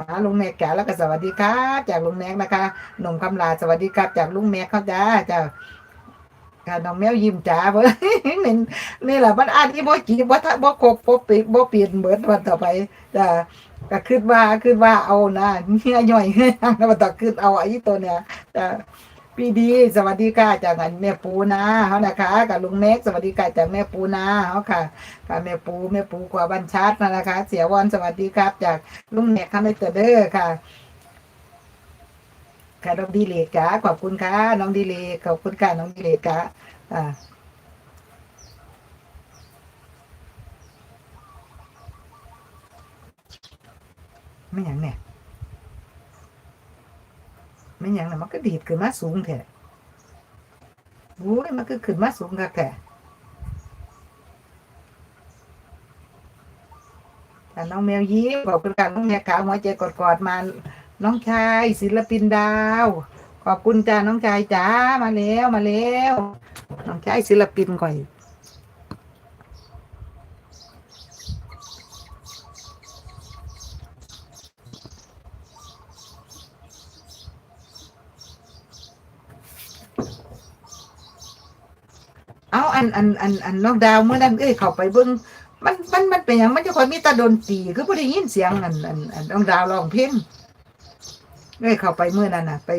นะลุงแมกแกแล้วก็สวัสดีครับจากลุงแมกนะคะหนุ่มคำลาสวัสดีครับจากลุงแมกเขาจ้าจ้าค่ะน้องแมวยิ้มจ้าเว้ยนี่นี่แหละมันอันนี้บ่จีบ่ทะบ่ครบบ่ปิดบ่เปลี่ยนเหมือนวันต่อไปจ้ะก็คิดว่าขึ้นว่าเอานะเฮียย่อยเฮียแล้วต่อขึ้นเอาไอ้ตัวเนี้ยจ้ะ พี่ดี สวัสดีค่ะจากแม่ปูนะเขานะคะกับลุงเม็กสวัสดีค่ะจากแม่ปูนาเขาค่ะกับแม่ปูแม่ปูกว่าบัญชัดนะคะ เสียวอนสวัสดีครับ จากลุงเม็กค่ะในเตอร์เดอร์ค่ะค่ะน้องดีเลกค่ะขอบคุณค่ะน้องดีเลกขอบคุณค่ะน้องดีเลกค่ะอ่าไม่อย่างเนี่ย ไม่ยังนะมันก็ดีดขึ้นมาสูงแท้รู้ยมันก็ขึ้นมาสูงกับแต่แต่น้องแมวยิ้มขอบคุณการน้องแมวขาวหัวใจกอดๆมาน้องชายศิลปินดาว ขอบคุณจ้าน้องชายจ้ามาแล้วมาแล้ว น้องชายศิลปินก่อย อันอันอันอันน้องดาวเมื่อนั้นเอ้ยเข้าไปเบิ้งมันมันมันเป็นอย่างมันจะคอยมีตาดนตรีคือบ่ได้ยินเสียงอันอันอันน้องดาวร้องเพลงเอ้ยเข้าไปเมื่อนั้นน่ะ ไป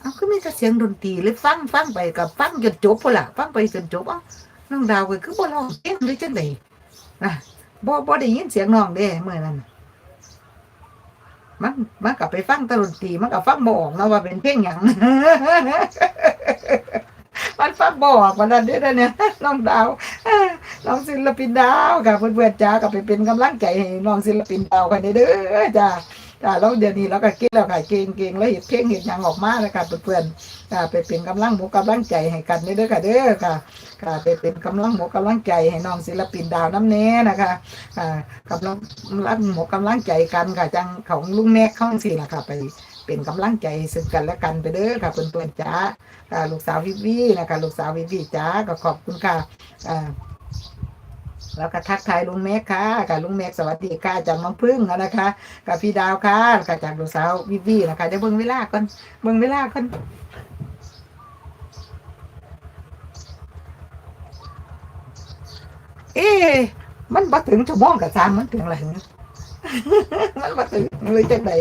เอาคือมีแต่เสียงดนตรีเลยฟังฟังไปกับฟังจนจบพุ่ล่ะฟังไปจนจบอะน้องดาวก็คือบ่ร้องเพลงหรือจังได๋นะบ่บ่ได้ยินเสียงน้องเด้เมื่อนั้นมันมันกลับไปฟังตะลนตรีมันกลับฟังบ่ออกนะว่าเป็นเพลงหยัง บอกวันนั้นเด้อเนี่ยน้องดาวน้องศิลปินดาวค่ะเพื่อนๆจ้าก็ไปเป็นกำลังใจให้น้องศิลปินดาวกันเด้อจ้าจ้าแล้วเดี๋ยวนี้เราก็เก่งแล้วค่ะเก่งเก่งแล้วเห็ดเพ่งเห็ดยังออกมาแล้วค่ะเพื่อนๆค่ะไปเป็นกำลังหมูกำลังใจให้กันเด้อค่ะเด้อค่ะค่ะไปเป็นกำลังหมูกำลังใจให้น้องศิลปินดาวน้ำเน้นะคะอ่ากำลังรักหมูกำลังใจกันค่ะจังของลุงแม็กข้องสิล่ะค่ะไป เป็นกำลังใจซึ่งกันและกันไปเด้อค่ะเพื่อนๆจ้าลูกสาววิวีนะคะลูกสาววิวีจ้าก็ขอบคุณค่ะแล้วก็ทักทายลุงเมฆค่ะกับลุงเมฆสวัสดีค่ะจากมังพึ่งนะคะกับพี่ดาวค่ะกับจากลูกสาววิวีนะคะเดี๋ยวเบิ่งเวลาก่อนเบิ่งเวลาก่อนเอ๊มันมาถึงชั่วโมงกับสามมันถึงอะไรมันมาถึงเลยจังไหน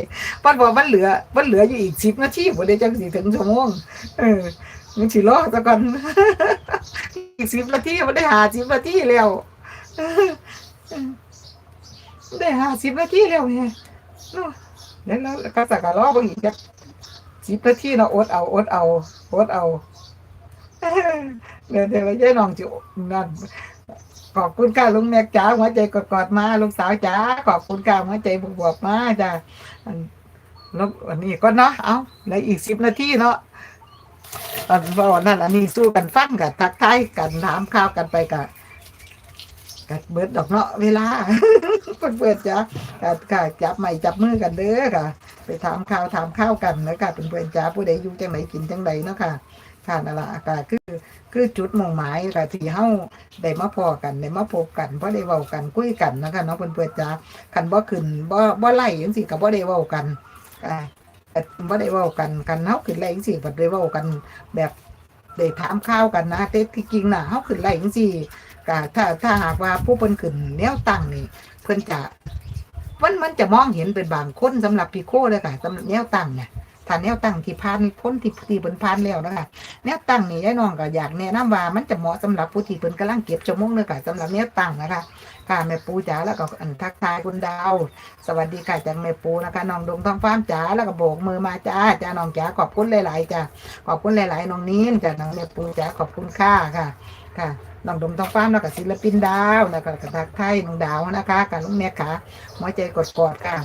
มันบอกมันเหลือ มันเหลืออยู่อีกสิบนาทีผมเลยจังสิถึงชั่วโมงเออมันสิรอตะกอนอีกสิบนาทีมันได้หาสิบนาทีแล้วได้หาสิบนาทีแล้วไงแล้วแล้วก็สักการอบางอีกจัสิบนาทีเราอดเอาอดเอาอดเอาเดี๋ยวเดี๋ยวเจ๊น้องจินั่นขอบคุณข้าลุงแม็กจ้าหัวใจกอดๆมาลุงสาวจ้าขอบคุณข้าหัวใจบวบๆมาจ้า แล้วอันนี้ก็เนาะเอาแล้วอีกสิบนาทีเนาะตอนวันนั้นอันนี้สู้กันฟังกันทักทายกันถามข่าวกันไปกันกัดเบิดดอกเนาะเวลาคนเบิดจ้ะกันค่ะจับใหม่จับมือกันเด้อค่ะ ไปถามข่าวถามข้าวกันแล้วค่ะเป็นเพื่อนจ้าผู้ใดอยู่จังไหนกินจังไหนเนาะค่ะค่ะนั่นละค่ะคือคือจุดมุ่งหมายค่ะที่เฮาได้มาพอกันได้มาพบกันเพราะได้เว้ากันคุยกันนะคะเนาะเพื่อนเพื่อนจ้าคันบ่ขึ้นบ่บ่ไล่ยังสิกับบ่ได้เว้ากัน ค่ะแต่บ่ได้เว้ากันกันเฮาขึ้นไล่จังซี่บ่ได้เว้ากันแบบได้ถามข้าวกันนะเต่ที่จริงนะเฮาขึ้นไรงซี่ก็ถ้าถ้าหากว่าผู้เพิ่นขึ้นแนวตั้งนี่เพิ่นจะมันมันจะมองเห็นเป็นบางคนสำหรับพี่โคเลยค่ะสำหรับแนวตั้งเนี่ย ถ้าแนวตั้งที่พานพ้นที่ที่เพิ่นพานแล้วนะคะแนวตั้งนี่ยายน้องก็อยากแนะนำว่ามันจะเหมาะสำหรับผู้ที่เพิ่นกำลังเก็บชั่วโมงเลยค่ะสำหรับแนวตั้งนะคะค่ะแม่ปูจ๋าแล้วก็อันทักทายคุณดาว สวัสดีค่ะจากแม่ปูนะคะน้องดงทองฟ้าจ๋าแล้วก็โบกมือมาจ้าจ้าน้องจ๋าขอบคุณหลายๆจ้าขอบคุณหลายๆน้องนี้จ้าน้องแม่ปูจ๋าขอบคุณค่ะค่ะค่ะน้องดมทองฟ้าแล้วก็ศิลปินดาวแล้วก็ทักทายน้องดาวนะคะกับลุงแม่ขาหัวใจกดกอดค่ะ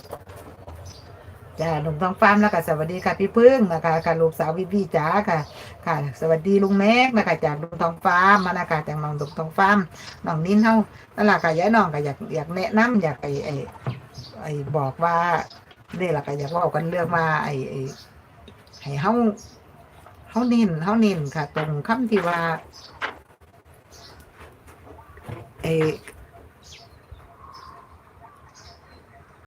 จ้าลุงทองฟ้าร์แล้วค่ะสวัสดีค่ะพี่พึ่งนะคะค่ะลูกสาวพี่พี่จ๋าค่ะ ค่ะ สวัสดีลุงแม็กนะคะจากลุงทองฟ้ามานะคะจากน้องลุงทองฟ้ามน้องนิ้นเฮานั่นแหละค่ะยายน้องค่ะอยากอยากแนะนำอยากไอไอไอบอกว่าเนี่แหละค่ะอยากว่ากันเรื่องมาไอไอให้เฮาเฮาเน้นเฮาเน้นค่ะ ตรงคำที่ว่าไอ